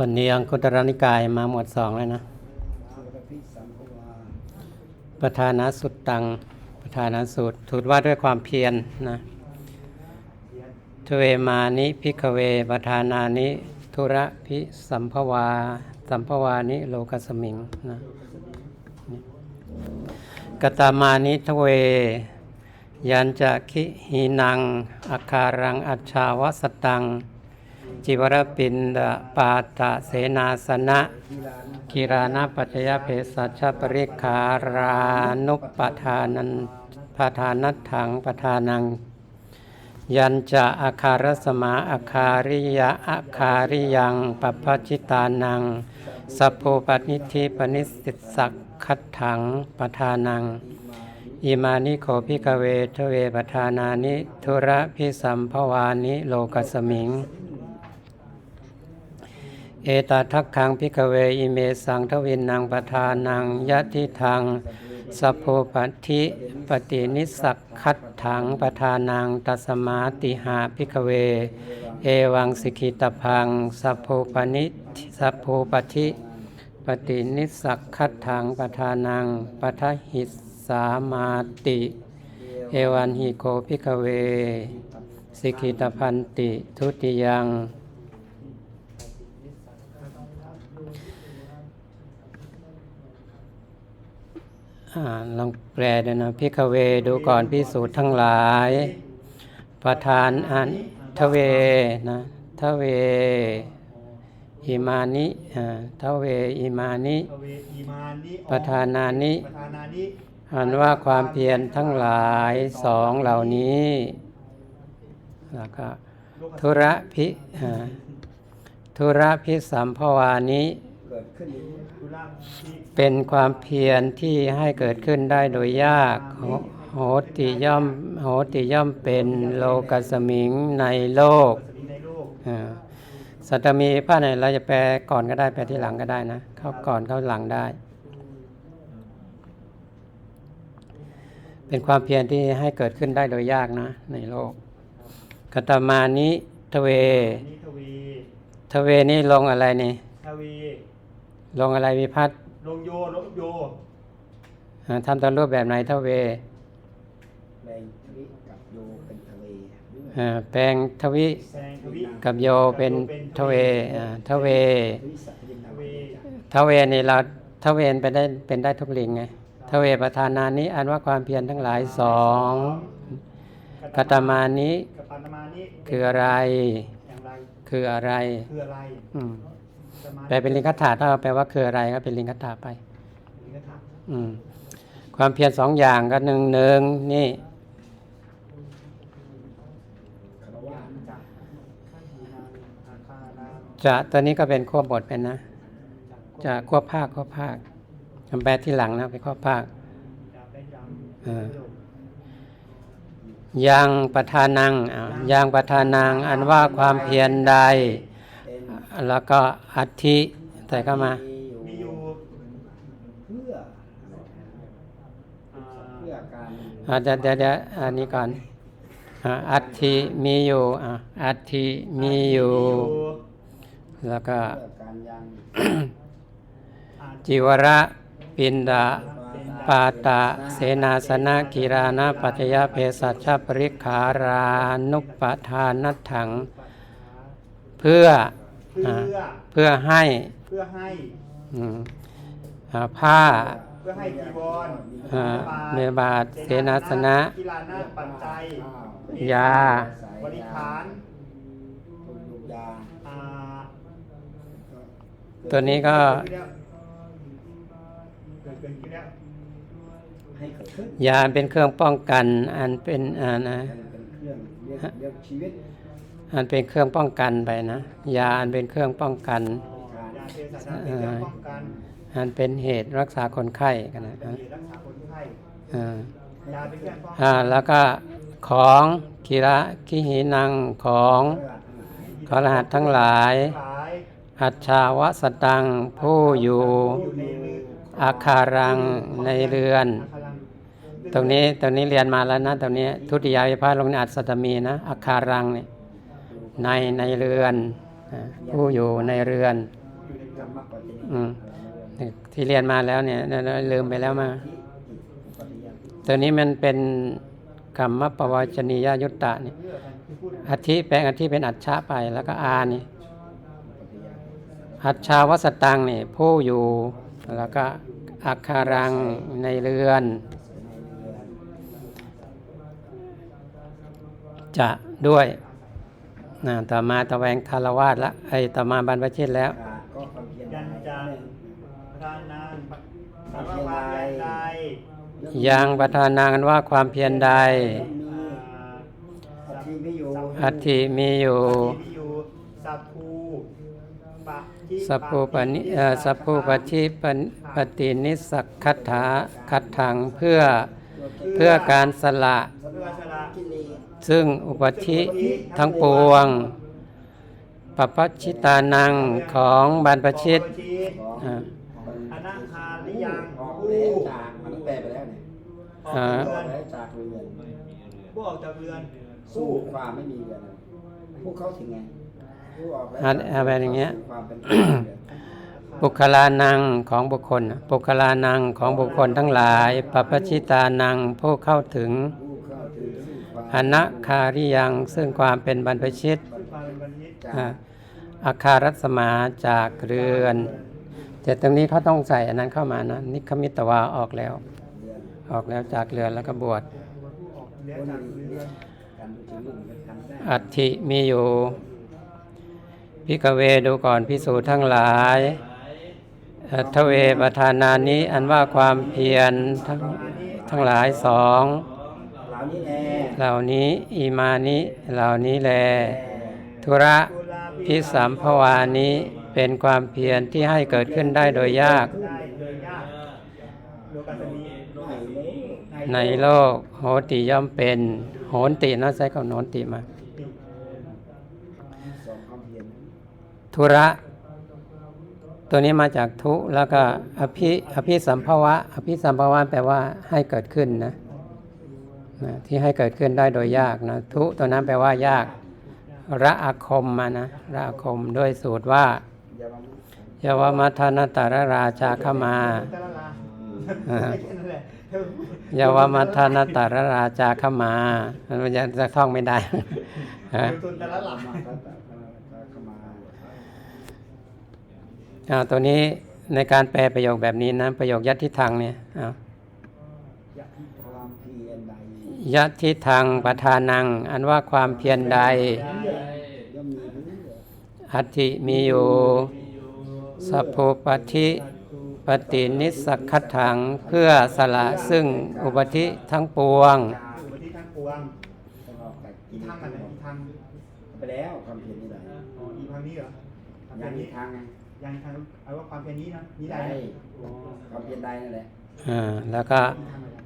วันนี้อังคุตรนิกายมาหมวดสองแล้วนะ ประธานาสุตตัง ประธานาสุตถูดว่าด้วยความเพียรนะ ทเวมานิพิกเวประธานานิ ธุระพิสัมภวา สัมภวานิโลกสมิงนะกตามานิทเว ยันจะคิหินังอาคารังอัจฉาวสตัง จิวรปินดาปาตะเสนาสนะกิรานาปัจยเพสัชปริคารานุปทานันปทานัตถังปทานัง ยัญจะอาคารสมาอาคาริยะอาคาริยังปัปปจิตานังสัพโพปนิธิปนิสสิสักขัดถังปทานัง อิมานิโขพิกเวทเวปทานานิธุระพิสัมภวานิโลกสมิง เอตาทักขังพิกเวอิเมสังทวินนางปทานังยะทิทาง สัพโพปัธิปฏินิสักขัดถังปทานังตัสมาติหาพิกเว เอวังสิกิตพังสัพโพปนิสัพโพปฏิปฏินิสักขัดถังปทานังปทหิสสามาติ เอวันหิโกพิกเว สิกิตพันติทุติยัง ลองแปลด้วยนะพิกเวดูก่อนพิสูจน์ทั้งหลาย ประธานอันทเวนะทเวอิมานิอ่าทเวอิมานิทเวอีมานิประธานานิ ประธานานิ อันว่าความเพียรทั้งหลายสองเหล่านี้ แล้วก็ธุระพิอ่าธุระพิสัมภวานิ เป็นความเพียรที่ให้เกิดขึ้นได้โดยยากโหติย่อมโหติย่อมเป็นโลกสมิงในโลกอ่าสัตตมีพระไหนเราจะแปลก่อนก็ได้แปลที่หลังก็ได้นะ เข้าก่อนเข้าหลังได้ เป็นความเพียรที่ให้เกิดขึ้นได้โดยยากนะ ในโลกกตมานิทเวทวีทเวนี่ลงอะไรนี่ทวี ลงอะไรวิพัฒน์ลงโยลงโยอ่าทำตามรูปแบบไหนทเวแรงทวิกับโยเป็นทะเลหรือไงอ่าแปลงทวิแซงทวีกับโยเป็นทเวอ่าทเว ทวิสัตยินททวีทเวนี่เราทเวนไปได้เป็นได้ทุกลิงไงทเวประธานานี้อันว่าความเพียรทั้งหลายสองกตมานิกปันมานิคืออะไร อย่างไรคืออะไร คืออะไร อืมสมา แปลเป็นลิงคถาถ้าเราแปลว่าคืออะไรก็เป็นลิงคถาไปลิงกถาอืมความเพียรสองอย่างก็หนึ่งหนึ่งนี่คารวะจักข้าหีนางอาคานาจะตัวนี้ก็เป็นควบบทเป็นนะ จะควบภาคควบภาคคำแปลที่หลังนะเป็นควบภาคจะได้จเออำยังประธานังอ่ายังประธานังอันว่าความเพียรใดเป็น แล้วก็อัธิใส่เข้ามา มีอยู่เพื่ออ่าเพื่อการอ่าเดี๋ยวเดี๋ยวเดี๋ยวอันนี้ก่อนอ่าอัธิมีอยู่อ่าอัธิมีอยู่ แล้วก็ เพื่อการยังอ่าจิวระปินดาปาตะเสนาสนะกิรานะปัจจยเพสัชปริขารานุปทานัตถัง เพื่อ เพื่ออ่าเพื่อให้เพื่อให้อืมอ่าผ้าเพื่อให้จีวรอ่าเนบาทเสนาสนะกีฬานาปัจจัยยา บริขารตุนยุกยาอ่าตัวนี้ก็เกิดขึ้นที่แล้วให้เกิดขึ้นยาเป็นเครื่องป้องกัน อันเป็นอ่านะเป็นเครื่ องเรียกเรียกชีวิตอันเป็นเครื่องป้องกันไปนะ ยาอันเป็นเครื่องป้องกันการยาเภสัชเป็นเครื่องป้องกันอันเป็นเหตุรักษาคนไข้กันนะเป็นเหตุรักษาคนไข้อ่ายาเป็นเครื่องป้องอ่าแล้วก็ของกิระกิหินังของขอรหัสทั้งหลายหลายอัจฉาวสตังผู้อยู่อยู่ในมืออาคารังในเรือนพลังตรงนี้ตรงนี้เรียนมาแล้วนะตรงนี้ทุติยาวิภาคลงในอัศตมีนะอาคารังเนี่ย ในในเรือน ผู้อยู่ในเรือนอืมที่เรียนมาแล้วเนี่ยลืมไปแล้วมาตัวนี้มันเป็นกรรมปวจนียยุตตะนี่องการที่พูดอาทิแปลงอาทิเป็นอัจฉะไปแล้วก็อานี่อัจฉาวสตังนี่ผู้อยู่แล้วก็อักคารังในเรือน จะด้วย นะต่อมาตะแวงคารวาสละไอ้ต่อมาบรรพชิตแล้ว ก็ความเพียรยันจาหนึ่งทานนานสารวายันใดยังประธานากันว่าความเพียรใดมีอัฐิไม่อยู่อัตถิมีอยู่ ที่อยู่สัพพูปะจิสัพพุปนิเอ่อสัพพุปฏิปนปฏินิสสคัตถาคัดถังเพื่อเพื่อการสละ เพื่อชละกิเลส ซึ่งอุปธิทั้งปวงปปัชชิตานังของบรรพชิตของอ่าอนาคาริยังออกผู้แล้วจากมันแปลไปแล้วเนี่ยออกอ่าจากอเรืออกนแล้วจากเรือนผู้ออกจากเรือนสู้ผู้ความไม่มีเรือนผู้เข้าถึงไงผู้ออกแล้วอันเอาแบบอย่างเงี้ยสู่ความเป็นเรือนบุคลานังของบุคคลบุคลานังของบุคคลทั้งหลายปปัชชิตานังผู้เข้าถึงผู้เข้าถึงสู่ความ อนัคาริยังซึ่งความเป็นบรรพชิตอาคารัสมาจากเรือนแต่ตรงนี้เขาต้องใส่อันนั้นเข้ามานะนิคมิตวาออกแล้ว ออกแล้วจากเรือนแล้วก็บวชออกแล้วจากเรือนการดูถึงหนึ่งเป็นคำได้อัฐิมีอยู่พิกเวดูก่อนพิสูจน์ทั้งหลายทเวประธานานี้อันว่าความเพียรทั้งทั้งหลายสอง เหล่านี้อีมานิเหล่านี้แล ธุระพิสัมภวานี้ เป็นความเพียรที่ให้เกิดขึ้นได้โดยยาก ในโลกโหติย่อมเป็น โหนตินะใช้คำโหนติมา ธุระ ตัวนี้มาจากทุแล้วก็อภิอภิสัมภวะ อภิสัมภวะแปลว่าให้เกิดขึ้นนะ นะที่ให้เกิดขึ้นได้โดยยากนะทุตัวนั้นแปลว่ายาก ระอาคมมานะระอาคมด้วยสูตรว่าอย่ามายวมัทนาตารราชาขมาตะละลาอ่าแค่นั้นแหละยวมัทนาตารราชาขมามันจะจะท่องไม่ได้ฮะตุนตะละลามาพระตถาคตเข้ามาอ่าตัวนี้ในการแปลประโยคแบบนี้นะประโยคยัตทิทางเนี่ยอ้าวความเพี ยรใดยัตทิทางประธานัง อันว่าความเพียรใดย่อมมีเรื่ออัตถิมีอยู่สัพพุปฏิปฏินิสสคัตถังเพื่อสละซึ่งอุปธิทั้งปวงอยู่มาที่ทางปวงต้องออกจากอีทางอันไหนอีทางไปแล้วความเพียรนี่ใดอ๋ออีทางนี้เหรอความยัเพียงรมีนี้ทางไงยังทางเอาว่าความเพียรนี้นะนี้ใดได้ความเพียรใดนั่นแหละอ่าแล้วก็ทางอะไร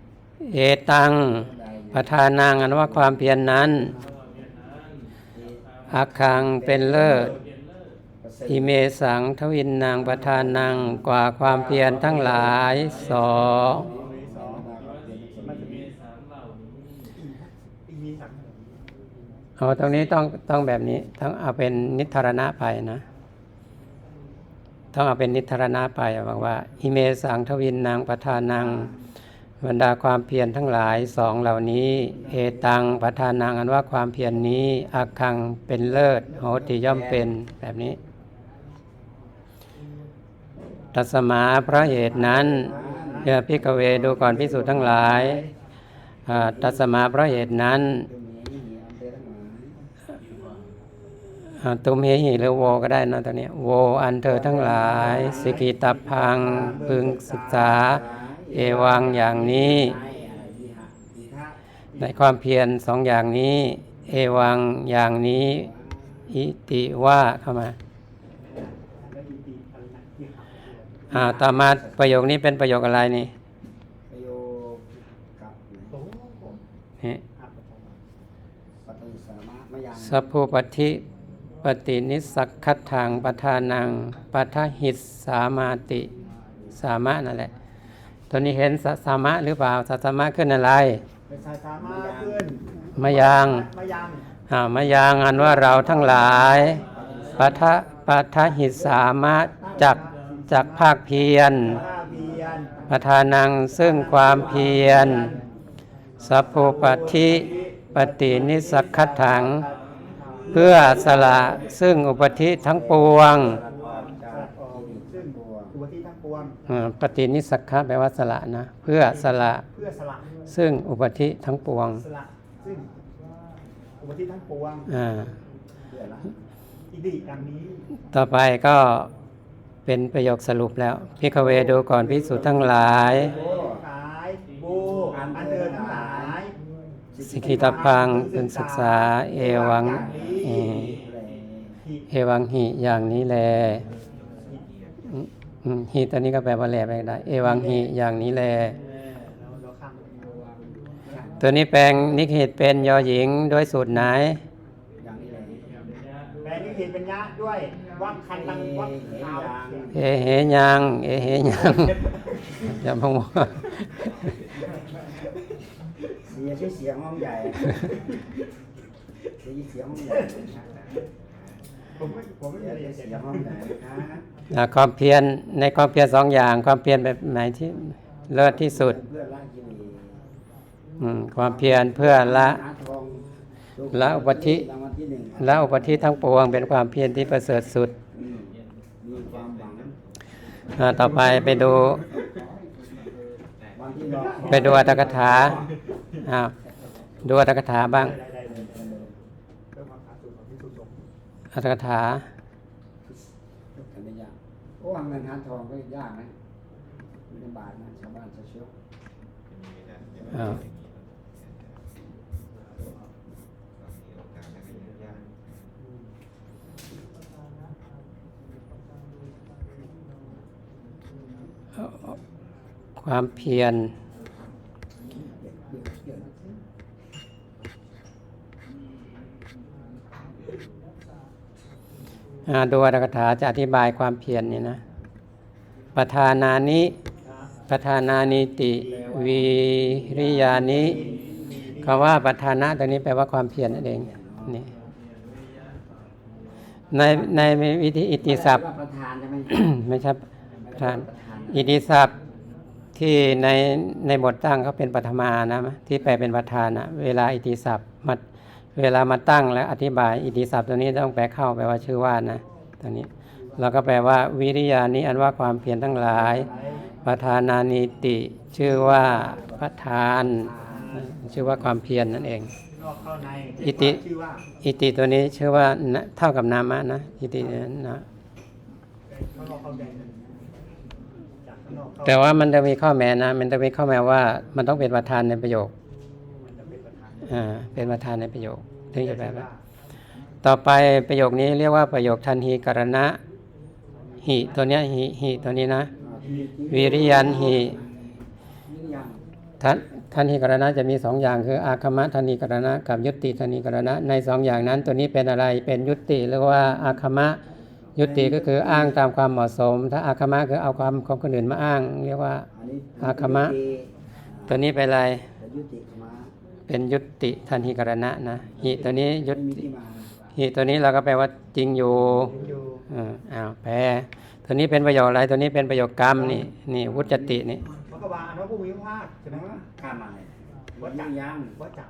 เอตังใด ประธานังอันว่าความเพียรนนั้นอาคังเป็นเลิศอิเมสังทวินนางประธานังกว่าความเพียรทั้งหลายสองเอาตรงนี้ต้องต้องแบบนี้ต้องเอาเป็นนิทรณะไปนะ ต้องเอาเป็นนิทรณะไปบอกว่า อิเมสังทวินนางประธานัง บรรดาความเพียรทั้งหลายสองเหล่านี้ เอตังประธานังอันว่าความเพียรนนี้อาคังเป็นเลิศโหติย่อมเป็นแบบนี้ ตัสมาพระเหตุนั้นเพื่อพิกเวดูก่อนพิสูจน์ทั้งหลายตัสมาพระเหตุนั้นคือมีหลายอ่าตุมเฮหิหรือโวก็ได้นะตัวเนี้โวอันเธอทั้งหลาย สิกิตพังพึงศึกษา เอวังอย่างนี้ ในความเพียรสองอย่างนี้ เอวังอย่างนี้ อิติว่าเข้ามาอ่าต่อมาประโยคนี้เป็นประโยคอะไรนี่ประโยคกับนี่สัพพุปฏิปฏินิสักขัตถังปทานังปัทหิตสามาติ สามะนั่นแหละ ตัวนี้เห็นสสามะหรือเปล่าสสามะขึ้นอะไร เป็นสายสามารถขึ้นมะยังมายังอ่ามะยังอันว่าเราทั้งหลายปัทะปัทหิตสามะจักจักภาคเพียรข้าเพียนปทานังซึ่งความเพียร สัพพุปฏิปฏินิสสักขัตถัง เพื่อสละซึ่งอุปธิทั้งปวง ออกจากกิเลส ซึ่ง ตัว ตัว ที่ทั้งปวงอ่าปฏินิสสักขะแปลว่าสละนะ เพื่อสละเพื่อสละซึ่งอุปธิทั้งปวงสละซึ่งอุปที่ทั้งปวงอ่าเพื่อละอิดีดังนี้ ต่อไปก็เป็นประโยคสรุปแล้วพิกเวดูก่อนพิสูจน์ทั้งหลายโบขายบูอันเดินทั้งหลายสิกขิตพังเป็นศึกษาเอวัง เอแรงเอวังหิอย่างนี้แล อืมอืมหิตอนนี้ก็แปลว่าแลไปได้ เอวังหิอย่างนี้แลเราข้ามตัวนี้แปลงนิกเหตุเป็นยอหญิงด้วยสูตรไหนอย่างนี้แหละแปลนี่เห็นเป็นยะด้วยวักคันตังวักขาวเอเหยัง เอเหยังอย่าพงว่าเสียชื่อเสียงห้องใหญ่เสียชื่อเสียงห้องใหญ่ ผมไม่ผมไม่เสียได้ชื่อเสีเสียยงห้องใหญ่นะคะอ่าความเพียรในความเพียรสองอย่าง ความเพียรแบบไหนที่เลิศที่สุดเพื่อละกิเลสอืมความเพียรเพื่อละหาทองละอุปธิ รางวัลที่หนึ่งละอุปธิทั้งปวงเป็นความเพียรที่ประเสริฐสุดอืมมีความหวังอ่าต่อไปไปดูวันที่รอไปดูอัตถกถาอ้าวดูอัตถกถาบ้าง อัตถกถากันไม่ยากโอ้เงินหาทองก็ยากนะมีลำบากนะชาวบ้านชาวเชื้ออ้าวความเพียร อ่าดูอัตถกถาจะอธิบายความเพียรนี่นะ ประธานานิประธานานิติวิริยานิคำว่าประธานะตัวนี้แปลว่าความเพียรนั่นเองนี่ในในวิธีอิติศัพท์ประธานไมไม่ใช่ประธานอิติศัพท์ที่ในในบทตั้งเขาเป็นปัทมานะที่แปลเป็นประธานนะเวลาอิติศัพท์มา เวลามาตั้งแล้วอธิบายอิติศัพท์ตัวนี้ต้องแปลเข้าแปลว่าชื่อว่านะตัวนี้เราก็แปลว่า วิริยานี้อันว่าความเพียรทั้งหลาย ประธานานิติ ชื่อว่าประธาน ชื่อว่าความเพียรนั่นเองอิติอิติตัวนี้ชื่อว่าเท่ากับนามะนะอิตินั้นนะแต่ว่ามันจะมีข้อแม้นะ มันจะมีข้อแม้ว่ามันต้องเป็นประธานในประโยค เป็นประธานอ่าเป็นประธานในประโยคถึงจะแปลว่าต่อไปประโยคนี้เรียกว่าประโยคทันหีกรณะหิตัวเนี้ยหิหิตัวนี้นะวิริยันหิวิริยังทันทันหีกรณะจะมีสองอย่างคือ อาคมะทันหีกรณะกับยุติทันหีกรณะในสองอย่างนั้น ตัวนี้เป็นอะไรเป็นยุติหรือว่าอาคมะยุติก็คืออ้างตามความเหมาะสม ถ้าอาคมะคือเอาความของคนอื่นมาอ้าง เรียกว่าอันนี้อาคมะตัวนี้เป็นอะไรแต่ยุติมา เป็นยุติทันหีกรณะนะหิตัวนี้ยุไม่มีติที่มาหิตัวนี้เราก็แปลว่าจริงอยู่อยู่อ่าอ้าวแปลตัวนี้เป็นประโยคอะไรตัวนี้เป็นประโยคกรรมนี่นี่วุจตินี่พระกวาอันว่าผู้มีพระภาคใช่ไหมข้ามมาเลยวิวัดจักริยังวัดจัก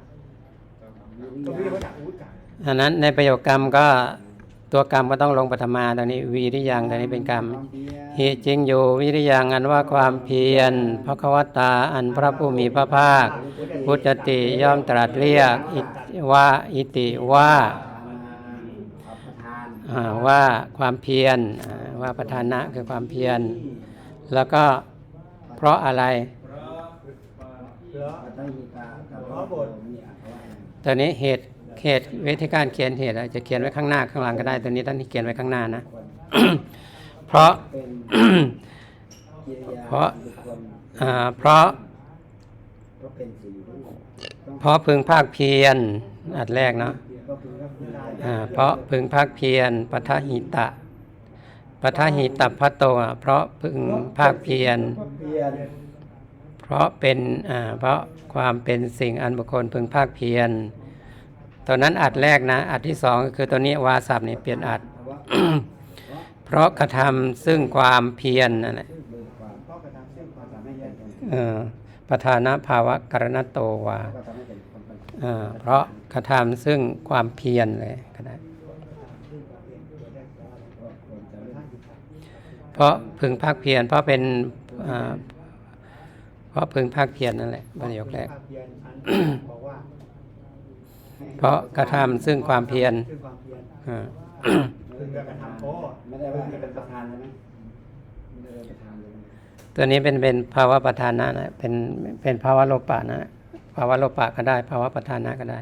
วิก็ริเรียกยังว่าจักรวุฒิจักรอันนั้นในประโยคกรรมก็ ตัวกรรมก็ต้องลงปฐมาตอนนี้วีริยังตอนนี้เป็นกรรมเหตุจริงอยู่วิริยังอันว่าความเพียรพระควตาอันพระผู้มีพระภาค พุทธติย่อมตรัสเรียกอิติว่าอิติว่าประว่าความเพียรว่าประธานะคือความเพียร แล้วก็เพราะอะไรเหลือนนี้เหตุ เหตุวิธีการเขียนเหตุจะเขียนไว้ข้างหน้าข้างหลังก็ได้ตัวนี้ท่านที่เขียนไว้ข้างหน้านะ เพราะเพราะเพราะเพราะพึงภาคเพียรอัดแรกเนาะเพราะพึงภาคเพียรปทหิตะปทหิตะพัตโตเพราะพึงภาคเพียรเพราะเป็นเพราะความเป็นสิ่งอันบุคคลพึงภาคเพียร ตอนนั้นอัดแรกนะ อัดที่สองก็คือตัวนี้วาสับเนี่ยเปลี่ยนอัด เพราะกระทำซึ่งความเพียรนั่นแหละซึ่งเบิกความเพระทานเออประธานะภาวะกรณโตวาเพราะกระทำซึ่งความเพียรเลยก็ได้เพราะพึงภาคเพียรเพราะเป็นเพราะพึงภาคเพียรนั่นแหละประโยคแรก เพียรอันบอกว่าเพราะกระทำซึ่งความเพียรคือความเพียรอ่าคือการกระทำโอ้ไม่ได้ว่าเป็นประธานใช่ไหมไม่ได้เป็นประธานเลยตัวนี้เป็นเป็นภาวะประธานะนะเป็นเป็นภาวะโลปะนะภาวะโลปะก็ได้ ภาวะประธานะก็ได้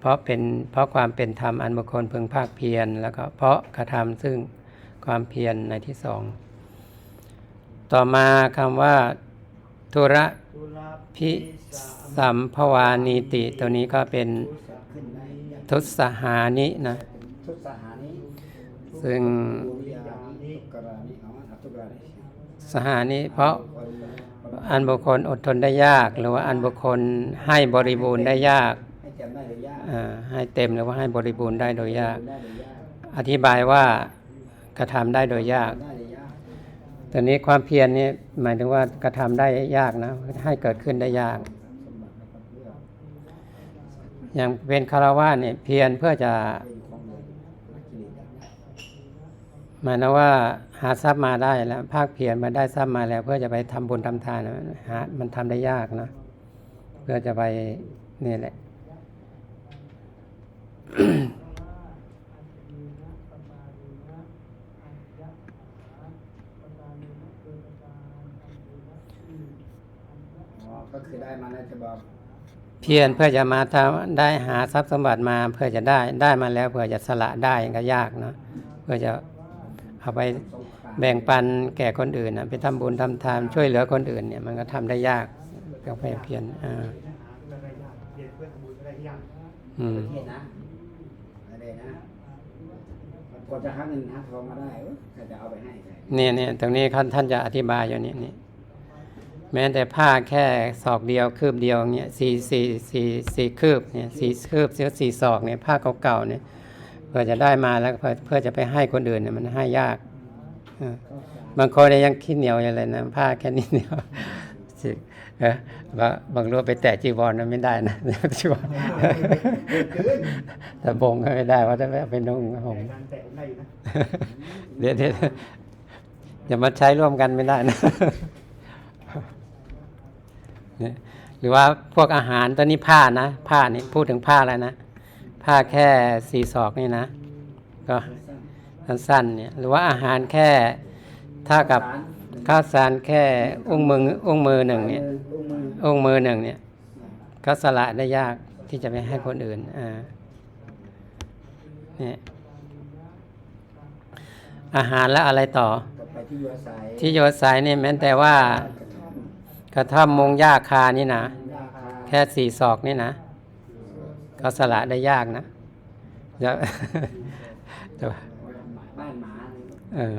เพราะเป็นเพราะความเป็นธรรมอันบุคคลพึงภาคเพียรแล้วก็เพราะกระทำซึ่งความเพียรในที่สอง ต่อมาคำว่าธุระทุลา พิสัมภวานีติตัวนี้ก็เป็นทุสหานินะซึ่งบุริยานิเอามาทุกกรานิสหานิเพราะอันบุคคลอดทนได้ยาก หรือว่าอันบุคคลให้บริบูรณ์ได้ยากให้เต็มหรือว่าให้บริบูรณ์ได้โดยยาก อธิบายว่ากระทำได้โดยยาก ตอนนี้ความเพียรนี่หมายถึงว่ากระทำได้ยากนะ ให้เกิดขึ้นได้ยาก อย่างเป็นคารวะเนี่ยเพียรเพื่อจะหมายถึงว่าหาทรัพย์มาได้แล้วภาคเพียรมาได้ทรัพย์มาแล้ว เพื่อจะไปทำบุญทำทานนะหามันทำได้ยากนะ เพื่อจะไปนี่แหละ ก็คือได้มาแล้วจะบอกเพียรเพื่อจะมาทำได้หาทรัพย์สมบัติมาเพื่อจะได้ได้มาแล้วเพื่อจะสละได้ก็ยากเนาะเพื่อจะเอาไปสงครามแบ่งปันแก่คนอื่นนะไปทำบุญทำทานช่วยเหลือคนอื่นเนี่ยมันก็ทำได้ยากก็ไปเพียรอ่าหาเพื่อได้ยากเพียรเพื่อทำบุญก็ได้ยากอืมประเทศนะอะไรนะกว่าจะหาเงินหาทองมาได้เอ้ยใครจะเอาไปให้ใครเนี่ยเนี่ยตรงนี้ท่านท่านจะอธิบายอยู่นี่นี่ แม้แต่ผ้าแค่ศอกเดียวคืบเดียวเนี่ยสี่สี่สี่สี่คืบเนี่ยสี่คืบเสียสี่ศอกเนี่ยผ้าเก่าๆเนี่ยเพื่อจะได้มาแล้วเพื่อเพื่อจะไปให้คนอื่นเนี่ยมันให้ยากเออบางคนเนี่ยยังขี้เหนียวอย่างไรนะผ้าแค่นี้เดียวสิเออบางบางรูปไปแตะจีวรนั้นไม่ได้นะจีวรแต่บงก็ไม่ได้ว่าจะไปนุ่งห่มแต่การแตะผมได้อยู่นะเดี๋ยวเดี๋ยวอย่ามาใช้ร่วมกันไม่ได้นะเนี่ย หรือว่าพวกอาหารตัวนี้ผ้านะ ผ้านี่พูดถึงผ้าแล้วนะ ผ้าแค่สี่ศอกนี่นะ ก็สั้นๆเนี่ยหรือว่าอาหารแค่ถ้ากับข้าวสารแค่อุ้งมืออุ้งมือหนึ่งเนี่ยอุ้งมืออุ้งมือหนึ่งเนี่ยก็สละได้ยากที่จะไปให้คนอื่นอ่าเนี่ยอาหารแล้วอะไรต่อต่อไปที่อยู่อาศัยที่โยสายนี่แม้แต่ว่า กระท่อมกระท่อมมงหญ้าคานี่นะยาคาแค่สี่ศอกนี่นะก็สละได้ยากนะเดี๋ยวแต่ว่าบ้านหมาเออ